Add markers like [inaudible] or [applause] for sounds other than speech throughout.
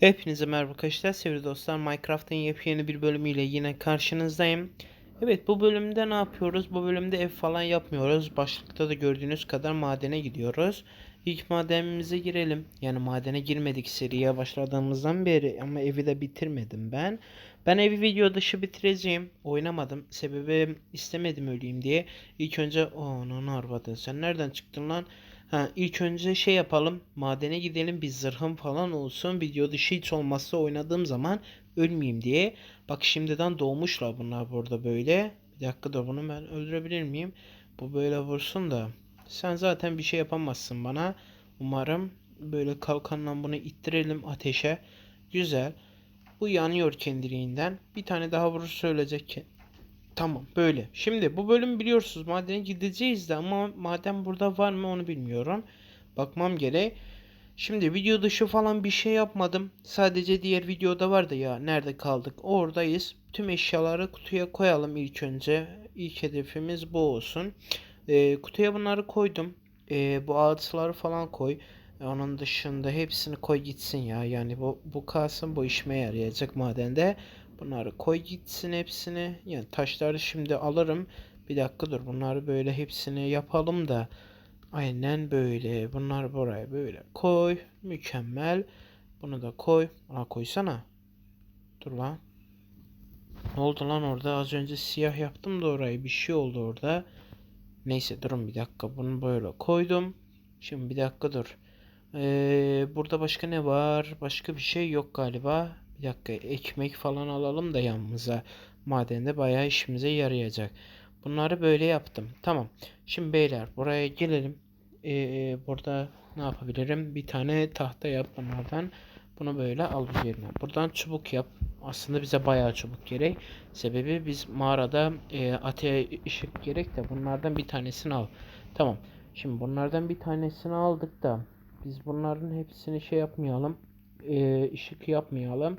Hepinize merhaba arkadaşlar. Sevgili dostlar Minecraft'ın yepyeni bir bölümüyle yine karşınızdayım. Evet bu bölümde ne yapıyoruz? Bu bölümde ev falan yapmıyoruz. Başlıkta da gördüğünüz kadar madene gidiyoruz. İlk madenimize girelim. Yani madene girmedik seriye başladığımızdan beri ama evi de bitirmedim ben. Ben evi video dışı bitireceğim. Oynamadım. Sebebi istemedim öleyim diye. İlk önce onun arvadı. Sen nereden çıktın lan? Ha, ilk önce şey yapalım. Madene gidelim bir zırhım falan olsun. Video dışı hiç olmazsa oynadığım zaman ölmeyeyim diye. Bak şimdiden doğmuşlar bunlar burada böyle. Bir dakika da bunu ben öldürebilir miyim? Bu böyle vursun da. Sen zaten bir şey yapamazsın bana. Umarım böyle kalkanla bunu ittirelim ateşe. Güzel. Bu yanıyor kendiliğinden. Bir tane daha vurursa ölecek. Tamam böyle. Şimdi bu bölüm biliyorsunuz madene gideceğiz de ama maden burada var mı onu bilmiyorum. Bakmam gerek. Şimdi video dışı falan bir şey yapmadım. Sadece diğer videoda vardı ya. Nerede kaldık? Oradayız. Tüm eşyaları kutuya koyalım ilk önce. İlk hedefimiz bu olsun. Ee, kutuya bunları koydum. Ee, bu ağaçları falan koy. Onun dışında hepsini koy gitsin ya. Yani bu, bu kalsın bu işime yarayacak madende. Bunları koy gitsin hepsini. Yani taşları şimdi alırım. Bir dakika dur. Bunları böyle hepsini yapalım da. Aynen böyle. Bunlar buraya böyle koy. Mükemmel. Bunu da koy. Buna koysana. Dur lan. Ne oldu lan orada? Az önce siyah yaptım da orayı. Bir şey oldu orada. Neyse durun bir dakika. Bunu böyle koydum. Şimdi bir dakika dur. Ee, burada başka ne var? Başka bir şey yok galiba. Bir dakika ekmek falan alalım da yanımıza. Madende bayağı işimize yarayacak. Bunları böyle yaptım. Tamam. Şimdi beyler buraya gelelim. Ee, burada ne yapabilirim? Bir tane tahta yap bunlardan. Bunu böyle al üzerine. Buradan çubuk yap. Aslında bize bayağı çubuk gerek. Sebebi biz mağarada e, ateşe ışık gerek de bunlardan bir tanesini al. Tamam. Şimdi bunlardan bir tanesini aldık da biz bunların hepsini şey yapmayalım. E, ışık yapmayalım.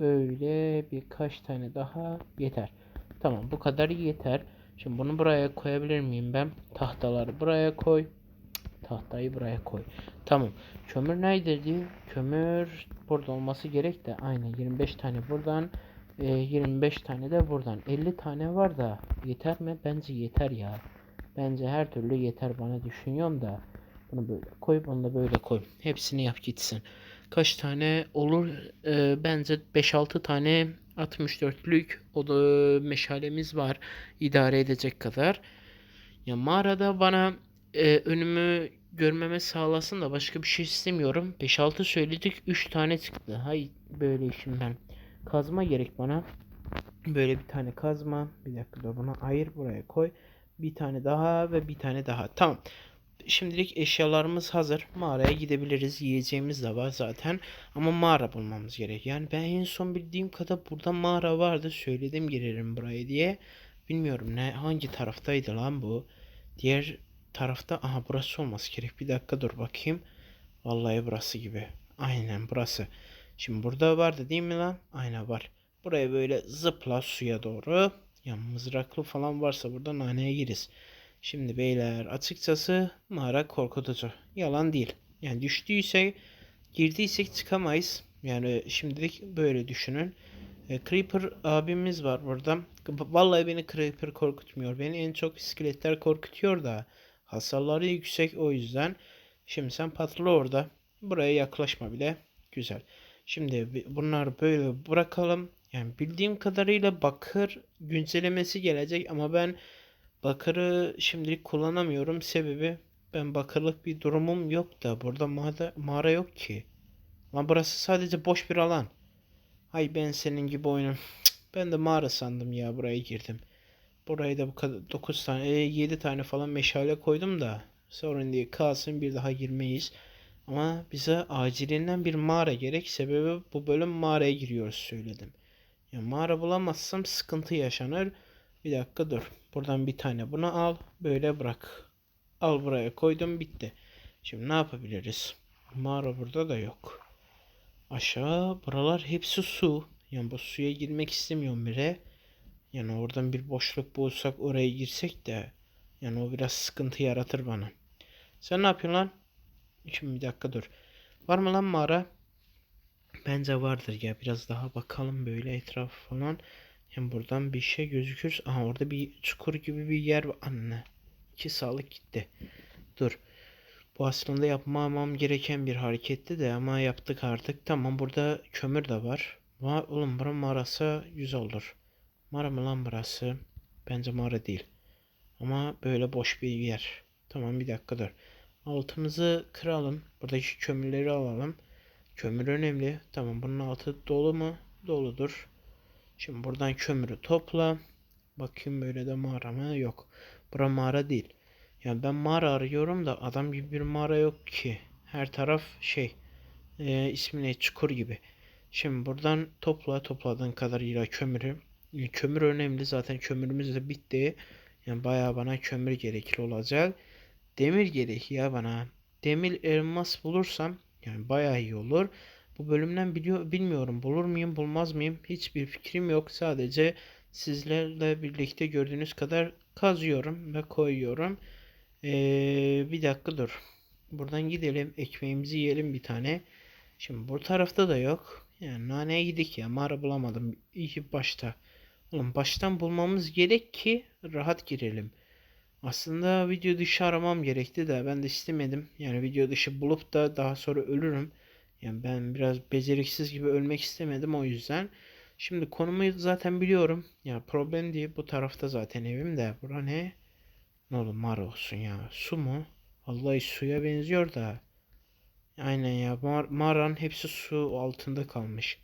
Böyle birkaç tane daha yeter. Tamam bu kadar yeter. Şimdi bunu buraya koyabilir miyim ben? Tahtaları buraya koy. Tahtayı buraya koy. Tamam. Kömür neredeydi? Kömür burada olması gerek de aynen 25 tane buradan e, 25 tane de buradan 50 tane var da yeter mi? Bence yeter ya. Bence her türlü yeter bana düşünüyorum da. Bunu böyle koy, bunu da böyle koy. Hepsini yap gitsin. Kaç tane olur? Ee, bence 5-6 tane 64'lük o da meşalemiz var. idare edecek kadar. Ya mağarada bana e, önümü görmeme sağlasın da başka bir şey istemiyorum. 5-6 söyledik 3 tane çıktı. Hay böyle işim ben. Kazma gerek bana. Böyle bir tane kazma. Bir dakika da bunu ayır buraya koy. Bir tane daha ve bir tane daha. Tamam. Şimdilik eşyalarımız hazır. Mağaraya gidebiliriz. Yiyeceğimiz de var zaten. Ama mağara bulmamız gerek. Yani ben en son bildiğim kadar burada mağara vardı. Söyledim girerim buraya diye. Bilmiyorum ne hangi taraftaydı lan bu. Diğer tarafta aha burası olması gerek. Bir dakika dur bakayım. Vallahi burası gibi. Aynen burası. Şimdi burada vardı değil mi lan? Aynen var. Buraya böyle zıpla suya doğru. Ya mızraklı falan varsa burada naneye giriz. Şimdi beyler açıkçası mağara korkutucu. Yalan değil. Yani düştüyse girdiysek çıkamayız. Yani şimdilik böyle düşünün. E, Creeper abimiz var burada. Vallahi beni Creeper korkutmuyor. Beni en çok iskeletler korkutuyor da. Hasarları yüksek o yüzden. Şimdi sen patla orada. Buraya yaklaşma bile. Güzel. Şimdi bunları böyle bırakalım. Yani bildiğim kadarıyla bakır güncellemesi gelecek ama ben bakırı şimdilik kullanamıyorum. Sebebi ben bakırlık bir durumum yok da burada mağara, mağara yok ki. Lan burası sadece boş bir alan. Hay ben senin gibi oyunum. Ben de mağara sandım ya buraya girdim. Buraya da bu kadar 9 tane, e, 7 tane falan meşale koydum da sorun değil kalsın bir daha girmeyiz. Ama bize acilinden bir mağara gerek. Sebebi bu bölüm mağaraya giriyoruz söyledim. Ya mağara bulamazsam sıkıntı yaşanır. Bir dakika dur. Buradan bir tane bunu al. Böyle bırak. Al buraya koydum bitti. Şimdi ne yapabiliriz? Mağara burada da yok. Aşağı buralar hepsi su. Yani bu suya girmek istemiyorum bile. Yani oradan bir boşluk bulsak oraya girsek de yani o biraz sıkıntı yaratır bana. Sen ne yapıyorsun lan? Şimdi bir dakika dur. Var mı lan mağara? Bence vardır ya. Biraz daha bakalım böyle etraf falan. Hem buradan bir şey gözükür. Aha orada bir çukur gibi bir yer var. Anne. İki sağlık gitti. Dur. Bu aslında yapmamam gereken bir hareketti de ama yaptık artık. Tamam burada kömür de var. Var oğlum bura mağarası güzel olur. Mağara mı lan burası? Bence mağara değil. Ama böyle boş bir yer. Tamam bir dakika dur. Altımızı kıralım. Buradaki kömürleri alalım. Kömür önemli. Tamam bunun altı dolu mu? Doludur. Şimdi buradan kömürü topla. Bakayım böyle de mağara mı? Yok. Bura mağara değil. Yani ben mağara arıyorum da adam gibi bir mağara yok ki. Her taraf şey. E, ismi? Çukur gibi. Şimdi buradan topla topladığın kadarıyla kömürü. E, Kömür önemli zaten kömürümüz de bitti. Yani bayağı bana kömür gerekli olacak. Demir gerek ya bana. Demir elmas bulursam yani bayağı iyi olur. Bu bölümden biliyor bilmiyorum bulur muyum bulmaz mıyım hiçbir fikrim yok. Sadece sizlerle birlikte gördüğünüz kadar kazıyorum ve koyuyorum. Ee, bir dakika dur. Buradan gidelim ekmeğimizi yiyelim bir tane. Şimdi bu tarafta da yok. Yani naneye gidik ya mağara bulamadım. İyi başta. Oğlum baştan bulmamız gerek ki rahat girelim. Aslında video dışı aramam gerekti de ben de istemedim. Yani video dışı bulup da daha sonra ölürüm. Yani ben biraz beceriksiz gibi ölmek istemedim o yüzden. Şimdi konumu zaten biliyorum. Ya problem değil. Bu tarafta zaten evim de. Bura ne? Ne olur mağara olsun ya. Su mu? Vallahi suya benziyor da. Aynen ya. Mağar- mağaranın hepsi su altında kalmış.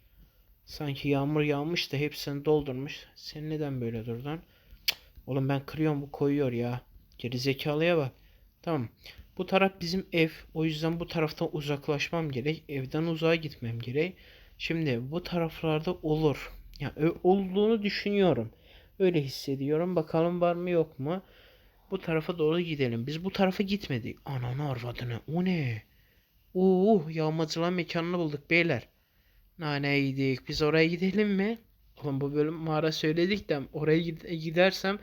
Sanki yağmur yağmış da hepsini doldurmuş. Sen neden böyle durdun? Oğlum ben kırıyorum bu koyuyor ya. Geri zekalıya bak. Tamam. Bu taraf bizim ev. O yüzden bu taraftan uzaklaşmam gerek. Evden uzağa gitmem gerek. Şimdi bu taraflarda olur. Ya ö- olduğunu düşünüyorum. Öyle hissediyorum. Bakalım var mı yok mu? Bu tarafa doğru gidelim. Biz bu tarafa gitmedik. Ananı arvadını. O ne? Oo, yağmacılar mekanını bulduk beyler. Nane. Biz oraya gidelim mi? Oğlum bu bölüm mağara söyledik de oraya gid- gidersem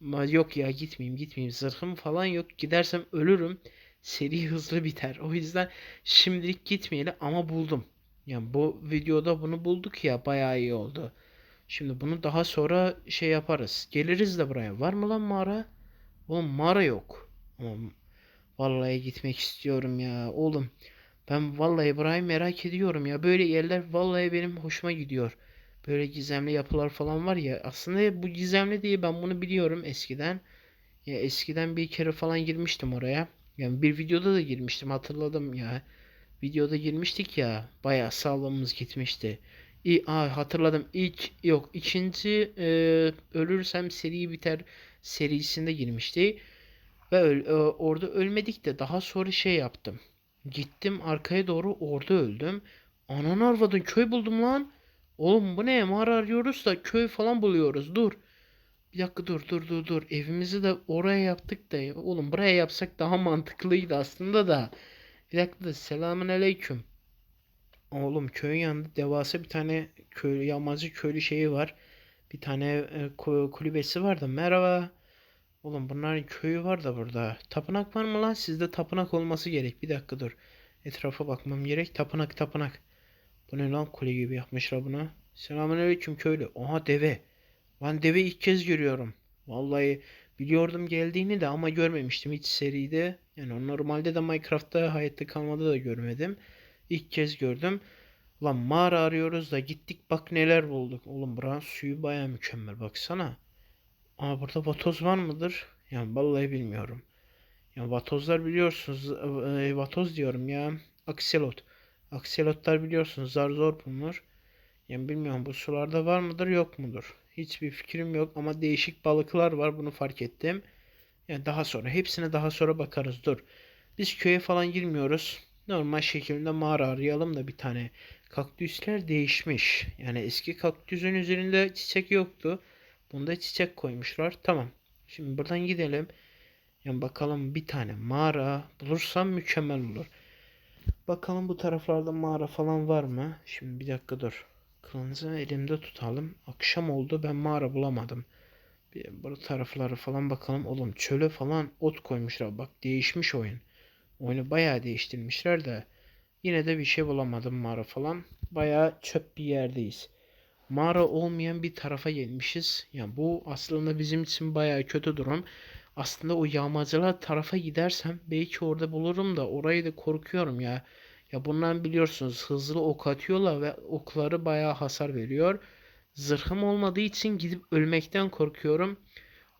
Ma- yok ya gitmeyeyim gitmeyeyim. Zırhım falan yok. Gidersem ölürüm. Seri [laughs] hızlı biter. O yüzden şimdilik gitmeyelim ama buldum. Yani bu videoda bunu bulduk ya bayağı iyi oldu. Şimdi bunu daha sonra şey yaparız. Geliriz de buraya. Var mı lan mağara? Oğlum mağara yok. Ama vallahi gitmek istiyorum ya. Oğlum ben vallahi burayı merak ediyorum ya. Böyle yerler vallahi benim hoşuma gidiyor Böyle gizemli yapılar falan var ya. Aslında bu gizemli değil ben bunu biliyorum eskiden. Ya eskiden bir kere falan girmiştim oraya. Yani bir videoda da girmiştim hatırladım ya. Videoda girmiştik ya. Bayağı sağlamımız gitmişti. İ aa, hatırladım. İlk yok ikinci e, ölürsem seri biter serisinde girmişti. Ve öl- e, orada ölmedik de daha sonra şey yaptım. Gittim arkaya doğru orada öldüm. Ananı arvadın köy buldum lan. Oğlum bu ne? Mağara arıyoruz da köy falan buluyoruz. Dur. Bir dakika dur dur dur dur. Evimizi de oraya yaptık da. Oğlum buraya yapsak daha [laughs] mantıklıydı aslında da. Bir dakika da selamun aleyküm. Oğlum köyün yanında devasa bir tane köy, yağmacı köylü şeyi var. Bir tane e, ku- kulübesi var da. Merhaba. Oğlum bunların köyü var da burada. Tapınak var mı lan? Sizde tapınak olması gerek. Bir dakika dur. Etrafa bakmam gerek. Tapınak tapınak. Bu ne lan kule gibi yapmışlar buna. Selamünaleyküm köylü. Oha deve. Ben deve ilk kez görüyorum. Vallahi biliyordum geldiğini de ama görmemiştim hiç seride. Yani normalde de Minecraft'ta hayatta kalmada da görmedim. İlk kez gördüm. Ulan mağara arıyoruz da gittik bak neler bulduk. Oğlum buranın suyu baya mükemmel baksana. Ama burada vatoz var mıdır? Yani vallahi bilmiyorum. Ya vatozlar biliyorsunuz. e, vatoz diyorum ya. Akselot. Akselotlar biliyorsunuz zar zor bulunur. Yani bilmiyorum bu sularda var mıdır yok mudur? Hiçbir fikrim yok ama değişik balıklar var bunu fark ettim. Yani daha sonra hepsine daha sonra bakarız dur. Biz köye falan girmiyoruz. Normal şekilde mağara arayalım da bir tane. Kaktüsler değişmiş. Yani eski kaktüsün üzerinde çiçek yoktu. Bunda çiçek koymuşlar. Tamam. Şimdi buradan gidelim. Yani bakalım bir tane mağara bulursam mükemmel olur. Bakalım bu taraflarda mağara falan var mı? Şimdi bir dakika dur. Kılıncı elimde tutalım. Akşam oldu ben mağara bulamadım. Bir bu tarafları falan bakalım. Oğlum çöle falan ot koymuşlar. Bak değişmiş oyun. Oyunu bayağı değiştirmişler de. Yine de bir şey bulamadım mağara falan. Bayağı çöp bir yerdeyiz. Mağara olmayan bir tarafa gelmişiz. Yani bu aslında bizim için bayağı kötü durum. Aslında o yağmacılar tarafa gidersem belki orada bulurum da orayı da korkuyorum ya. Ya bundan biliyorsunuz hızlı ok atıyorlar ve okları bayağı hasar veriyor. Zırhım olmadığı için gidip ölmekten korkuyorum.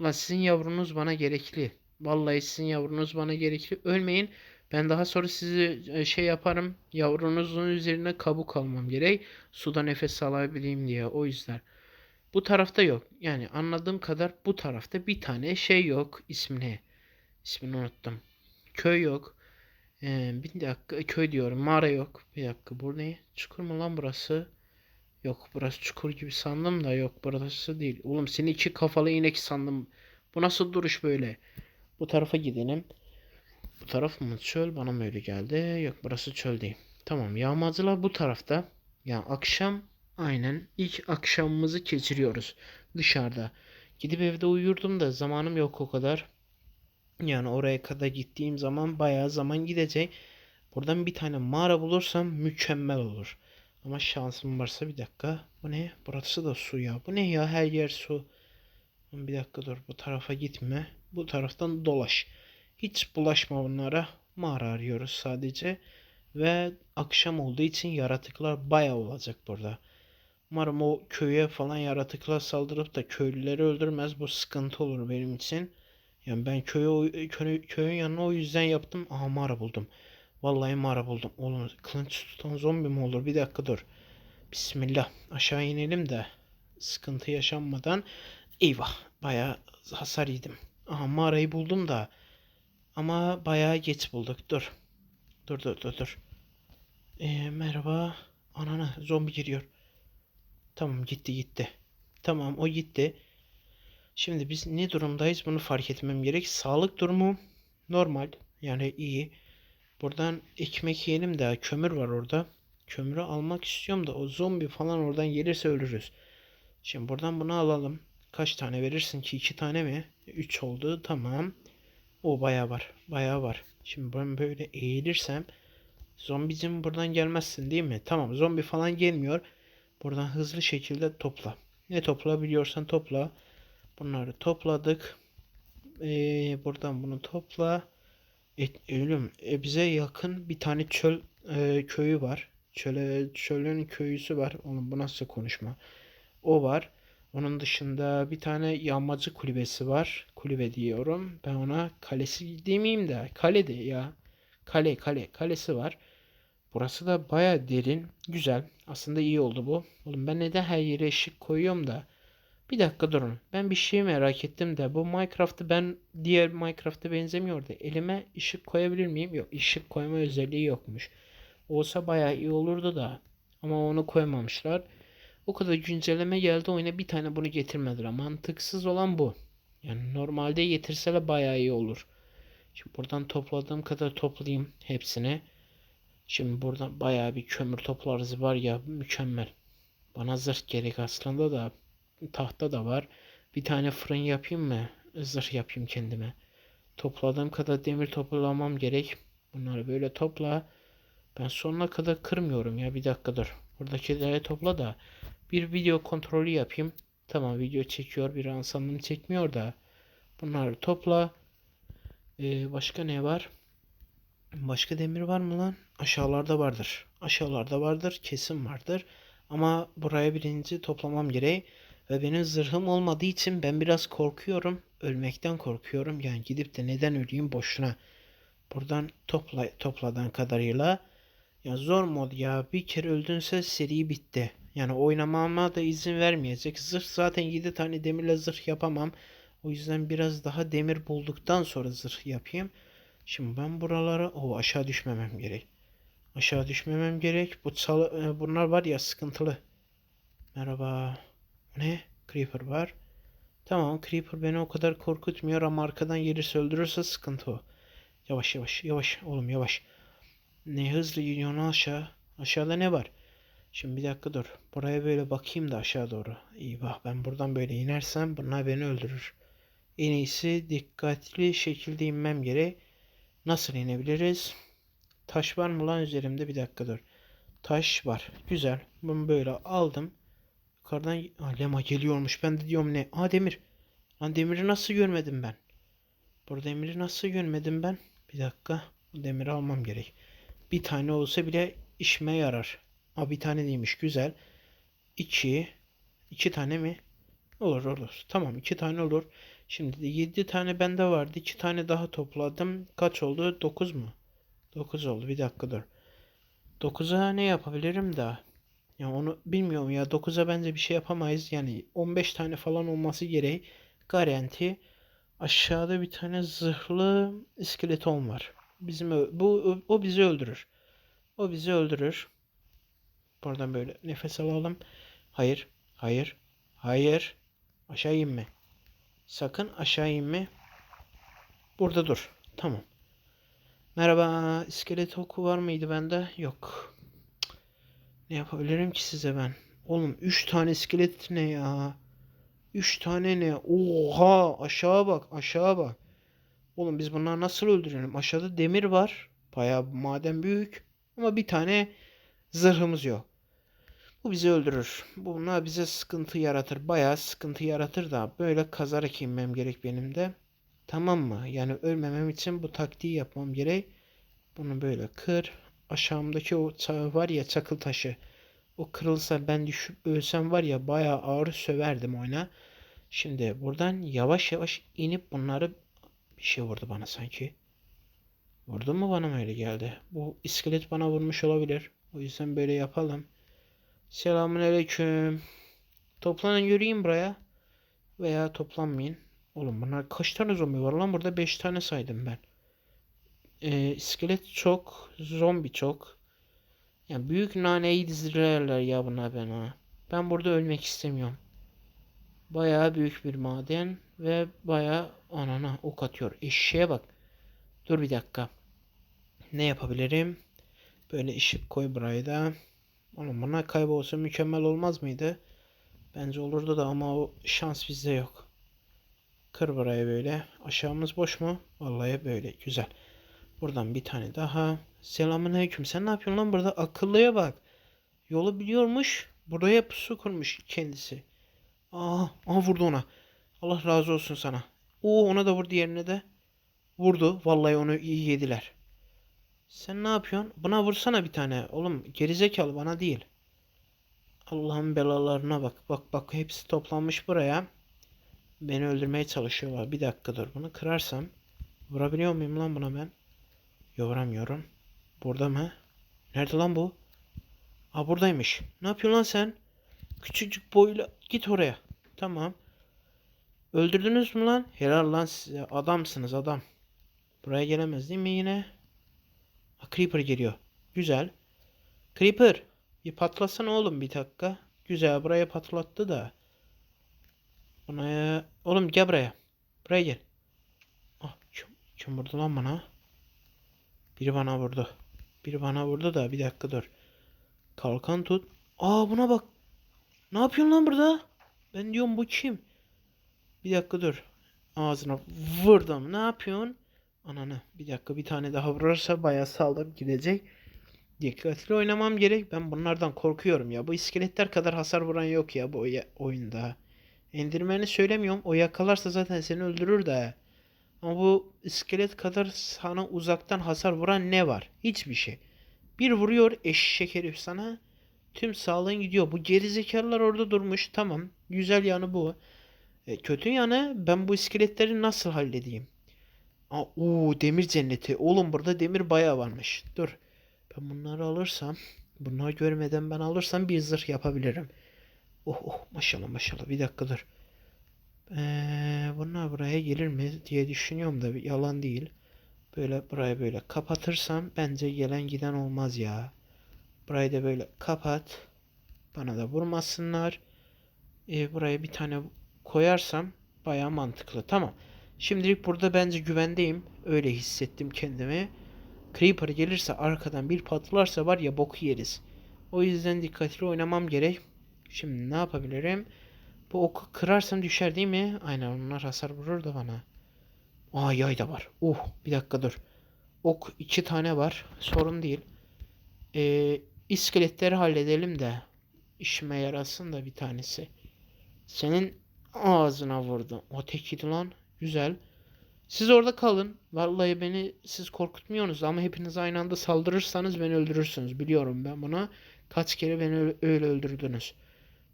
Ulan sizin yavrunuz bana gerekli. Vallahi sizin yavrunuz bana gerekli. Ölmeyin. Ben daha sonra sizi e, şey yaparım. Yavrunuzun üzerine kabuk almam gerek. Suda nefes alabileyim diye. O yüzden. Bu tarafta yok. Yani anladığım kadar bu tarafta bir tane şey yok. İsmi ne? İsmini unuttum. Köy yok. Ee, bir dakika köy diyorum. Mağara yok. Bir dakika bu ne? Çukur mu lan burası? Yok burası çukur gibi sandım da yok burası değil. Oğlum seni iki kafalı inek sandım. Bu nasıl duruş böyle? Bu tarafa gidelim. Bu taraf mı çöl? Bana mı öyle geldi? Yok burası çöl değil. Tamam yağmacılar bu tarafta. Yani akşam aynen ilk akşamımızı geçiriyoruz dışarıda. Gidip evde uyurdum da zamanım yok o kadar. Yani oraya kadar gittiğim zaman bayağı zaman gidecek. Buradan bir tane mağara bulursam mükemmel olur. Ama şansım varsa bir dakika. Bu ne? Burası da su ya. Bu ne ya? Her yer su. Bir dakika dur. Bu tarafa gitme. Bu taraftan dolaş. Hiç bulaşma bunlara. Mağara arıyoruz sadece. Ve akşam olduğu için yaratıklar bayağı olacak burada. Umarım o köye falan yaratıklar saldırıp da köylüleri öldürmez. Bu sıkıntı olur benim için. Yani ben köye, köy, köyün yanına o yüzden yaptım. Aha mağara buldum. Vallahi mağara buldum. Oğlum kılıç tutan zombi mi olur? Bir dakika dur. Bismillah. Aşağı inelim de sıkıntı yaşanmadan. Eyvah. Bayağı hasar yedim. Aha mağarayı buldum da. Ama bayağı geç bulduk. Dur. Dur dur dur dur. Ee, merhaba. Anana zombi giriyor. Tamam gitti gitti. Tamam o gitti. Şimdi biz ne durumdayız bunu fark etmem gerek. Sağlık durumu normal. Yani iyi. Buradan ekmek yiyelim de kömür var orada. Kömürü almak istiyorum da o zombi falan oradan gelirse ölürüz. Şimdi buradan bunu alalım. Kaç tane verirsin ki? iki tane mi? Üç oldu. Tamam. O bayağı var. Bayağı var. Şimdi ben böyle eğilirsem zombicim buradan gelmezsin değil mi? Tamam zombi falan gelmiyor. Buradan hızlı şekilde topla. Ne toplayabiliyorsan topla. Bunları topladık. Ee, buradan bunu topla. E, ölüm. E, bize yakın bir tane çöl e, köyü var. Çöle, çölün köyüsü var. Oğlum bu nasıl konuşma? O var. Onun dışında bir tane yağmacı kulübesi var. Kulübe diyorum. Ben ona kalesi demeyeyim de. Kale de ya. Kale kale. Kalesi var. Burası da baya derin. Güzel. Aslında iyi oldu bu. Oğlum ben neden her yere ışık koyuyorum da. Bir dakika durun. Ben bir şey merak ettim de bu Minecraft'ı ben diğer Minecraft'a benzemiyordu. Elime ışık koyabilir miyim? Yok ışık koyma özelliği yokmuş. Olsa bayağı iyi olurdu da. Ama onu koymamışlar. O kadar güncelleme geldi oyuna bir tane bunu getirmediler. Mantıksız olan bu. Yani normalde getirseler bayağı iyi olur. Şimdi buradan topladığım kadar toplayayım hepsini. Şimdi buradan bayağı bir kömür toplarız var ya mükemmel. Bana zırh gerek aslında da tahta da var. Bir tane fırın yapayım mı? Zırh yapayım kendime. Topladığım kadar demir toplamam gerek. Bunları böyle topla. Ben sonuna kadar kırmıyorum ya. Bir dakika dur. Buradakileri topla da bir video kontrolü yapayım. Tamam video çekiyor. Bir an çekmiyor da. Bunları topla. Ee, başka ne var? Başka demir var mı lan? Aşağılarda vardır. Aşağılarda vardır. Kesin vardır. Ama buraya birinci toplamam gerek. Ve benim zırhım olmadığı için ben biraz korkuyorum. Ölmekten korkuyorum. Yani gidip de neden öleyim boşuna. Buradan topla, topladan kadarıyla. Ya zor mod ya. Bir kere öldünse seri bitti. Yani oynamama da izin vermeyecek. Zırh zaten 7 tane demirle zırh yapamam. O yüzden biraz daha demir bulduktan sonra zırh yapayım. Şimdi ben buralara o aşağı düşmemem gerek. Aşağı düşmemem gerek. Bu çalı, bunlar var ya sıkıntılı. Merhaba. Ne? Creeper var. Tamam Creeper beni o kadar korkutmuyor ama arkadan gelirse öldürürse sıkıntı o. Yavaş yavaş yavaş oğlum yavaş. Ne hızlı gidiyorsun aşağı. Aşağıda ne var? Şimdi bir dakika dur. Buraya böyle bakayım da aşağı doğru. İyi bak ben buradan böyle inersem bunlar beni öldürür. En iyisi dikkatli şekilde inmem gerek. Nasıl inebiliriz? Taş var mı lan üzerimde? Bir dakika dur. Taş var. Güzel. Bunu böyle aldım. Yukarıdan Aa, lema geliyormuş. Ben de diyorum ne? Aa demir. Lan demiri nasıl görmedim ben? Burada demiri nasıl görmedim ben? Bir dakika. Bu demiri almam gerek. Bir tane olsa bile işime yarar. Aa bir tane değilmiş. Güzel. İki. İki tane mi? Olur olur. Tamam iki tane olur. Şimdi de yedi tane bende vardı. İki tane daha topladım. Kaç oldu? Dokuz mu? Dokuz oldu. Bir dakika dur. Dokuza ne yapabilirim da? Ya onu bilmiyorum ya. Dokuza bence bir şey yapamayız. Yani 15 tane falan olması gerek. Garanti. Aşağıda bir tane zırhlı iskeleton var. Bizim bu o bizi öldürür. O bizi öldürür. Buradan böyle nefes alalım. Hayır. Hayır. Hayır. Aşağı inme. Sakın aşağı inme. Burada dur. Tamam. Merhaba. İskelet oku var mıydı bende? Yok. Ne yapabilirim ki size ben? Oğlum 3 tane iskelet ne ya? 3 tane ne? Oha! Aşağı bak. Aşağı bak. Oğlum biz bunları nasıl öldürelim? Aşağıda demir var. Bayağı maden büyük. Ama bir tane zırhımız yok. Bu bizi öldürür. Bunlar bize sıkıntı yaratır. Bayağı sıkıntı yaratır da böyle kazarak inmem gerek benim de. Tamam mı? Yani ölmemem için bu taktiği yapmam gerek. Bunu böyle kır. Aşağımdaki o var ya çakıl taşı. O kırılsa ben düşüp ölsem var ya bayağı ağır söverdim oyuna. Şimdi buradan yavaş yavaş inip bunları bir şey vurdu bana sanki. Vurdu mu bana mı öyle geldi? Bu iskelet bana vurmuş olabilir. O yüzden böyle yapalım. Selamünaleyküm. Toplanın yürüyün buraya. Veya toplanmayın. Oğlum bunlar kaç tane zombi var lan burada? 5 tane saydım ben. Ee, iskelet çok. Zombi çok. Ya büyük naneyi dizdirirler ya buna ben ha. Ben burada ölmek istemiyorum. Bayağı büyük bir maden ve bayağı anana ok atıyor. Eşeğe bak. Dur bir dakika. Ne yapabilirim? Böyle ışık koy buraya da. Oğlum bunlar kaybolsa mükemmel olmaz mıydı? Bence olurdu da ama o şans bizde yok. Kır buraya böyle. Aşağımız boş mu? Vallahi böyle. Güzel. Buradan bir tane daha. Selamünaleyküm. Sen ne yapıyorsun lan burada? Akıllıya bak. Yolu biliyormuş. Buraya pusu kurmuş kendisi. Aa, aa vurdu ona. Allah razı olsun sana. Oo ona da vurdu yerine de. Vurdu. Vallahi onu iyi yediler. Sen ne yapıyorsun? Buna vursana bir tane. Oğlum gerizekalı bana değil. Allah'ın belalarına bak. Bak bak hepsi toplanmış buraya. Beni öldürmeye çalışıyorlar. Bir dakika dur. Bunu kırarsam. Vurabiliyor muyum lan buna ben? Yok vuramıyorum. Burada mı? Nerede lan bu? Aa buradaymış. Ne yapıyorsun lan sen? Küçücük boyla. Git oraya. Tamam. Öldürdünüz mü lan? Helal lan size. Adamsınız adam. Buraya gelemez değil mi yine? Creeper geliyor. Güzel. Creeper. Bir patlasana oğlum bir dakika. Güzel buraya patlattı da. Buna oğlum gel buraya. Buraya gel. Ah kim, kim vurdu lan bana? Biri bana vurdu. Biri bana vurdu da bir dakika dur. Kalkan tut. Aa buna bak. Ne yapıyorsun lan burada? Ben diyorum bu kim? Bir dakika dur. Ağzına vurdum. Ne yapıyorsun? Ananı. Bir dakika bir tane daha vurursa bayağı saldırıp gidecek. Dikkatli oynamam gerek. Ben bunlardan korkuyorum ya. Bu iskeletler kadar hasar vuran yok ya bu oyunda. Endirmeni söylemiyorum. O yakalarsa zaten seni öldürür de. Ama bu iskelet kadar sana uzaktan hasar vuran ne var? Hiçbir şey. Bir vuruyor eşek herif sana. Tüm sağlığın gidiyor. Bu gerizekalılar orada durmuş. Tamam. Güzel yanı bu. E, kötü yanı ben bu iskeletleri nasıl halledeyim? Aa, demir cenneti. Oğlum burada demir bayağı varmış. Dur. Ben bunları alırsam, bunları görmeden ben alırsam bir zırh yapabilirim. Oh oh maşallah maşallah. Bir dakika dur. Ee, bunlar buraya gelir mi diye düşünüyorum da yalan değil. Böyle burayı böyle kapatırsam bence gelen giden olmaz ya. Burayı da böyle kapat. Bana da vurmasınlar. Ee, buraya bir tane koyarsam baya mantıklı. Tamam. Şimdilik burada bence güvendeyim. Öyle hissettim kendimi. Creeper gelirse arkadan bir patlarsa var ya boku yeriz. O yüzden dikkatli oynamam gerek. Şimdi ne yapabilirim? Bu oku kırarsam düşer değil mi? Aynen onlar hasar vurur da bana. Aa yay da var. Oh bir dakika dur. ok iki tane var. Sorun değil. Ee, iskeletleri halledelim de işime yarasın da bir tanesi. Senin ağzına vurdu. O tekiydi lan. Güzel. Siz orada kalın. Vallahi beni siz korkutmuyorsunuz ama hepiniz aynı anda saldırırsanız beni öldürürsünüz. Biliyorum ben bunu. Kaç kere beni öyle öldürdünüz.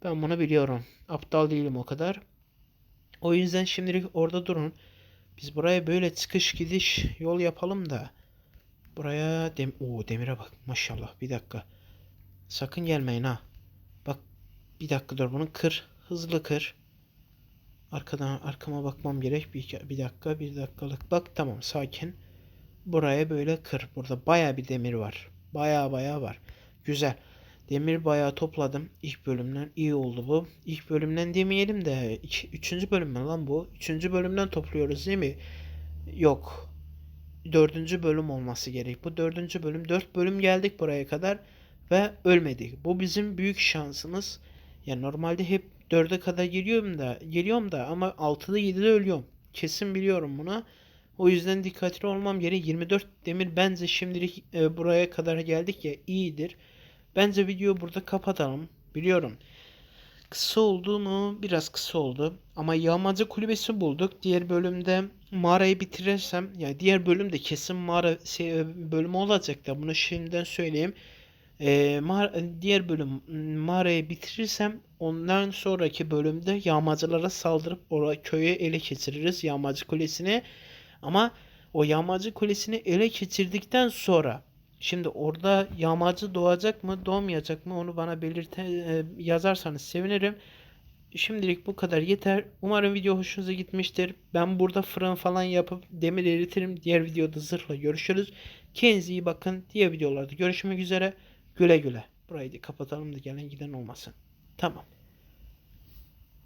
Ben bunu biliyorum. Aptal değilim o kadar. O yüzden şimdilik orada durun. Biz buraya böyle çıkış gidiş yol yapalım da. Buraya dem Oo, demire bak maşallah. Bir dakika. Sakın gelmeyin ha. Bak bir dakika dur bunu kır. Hızlı kır. Arkadan arkama bakmam gerek. Bir, bir dakika bir dakikalık. Bak tamam sakin. Buraya böyle kır. Burada baya bir demir var. Baya baya var. Güzel. Demir bayağı topladım. İlk bölümden iyi oldu bu. İlk bölümden demeyelim de iki, üçüncü bölüm mü lan bu? Üçüncü bölümden topluyoruz değil mi? Yok. Dördüncü bölüm olması gerek. Bu dördüncü bölüm. Dört bölüm geldik buraya kadar ve ölmedik. Bu bizim büyük şansımız. Ya normalde hep dörde kadar geliyorum da geliyorum da ama 6'da 7'de ölüyorum. Kesin biliyorum bunu. O yüzden dikkatli olmam gerek. 24 demir bence şimdilik e, buraya kadar geldik ya iyidir. Bence videoyu burada kapatalım. Biliyorum. Kısa oldu mu? Biraz kısa oldu. Ama yağmacı kulübesi bulduk. Diğer bölümde mağarayı bitirirsem ya diğer bölümde kesin mağara şey, bölümü olacak da bunu şimdiden söyleyeyim. Ee, mağara- diğer bölüm mağarayı bitirirsem ondan sonraki bölümde yağmacılara saldırıp oraya köyü ele geçiririz yağmacı kulesini. Ama o yağmacı kulesini ele geçirdikten sonra şimdi orada yağmacı doğacak mı doğmayacak mı onu bana belirte e, yazarsanız sevinirim. Şimdilik bu kadar yeter. Umarım video hoşunuza gitmiştir. Ben burada fırın falan yapıp demir eritirim. Diğer videoda zırhla görüşürüz. Kendinize iyi bakın. Diğer videolarda görüşmek üzere. Güle güle. Burayı da kapatalım da gelen giden olmasın. Tamam.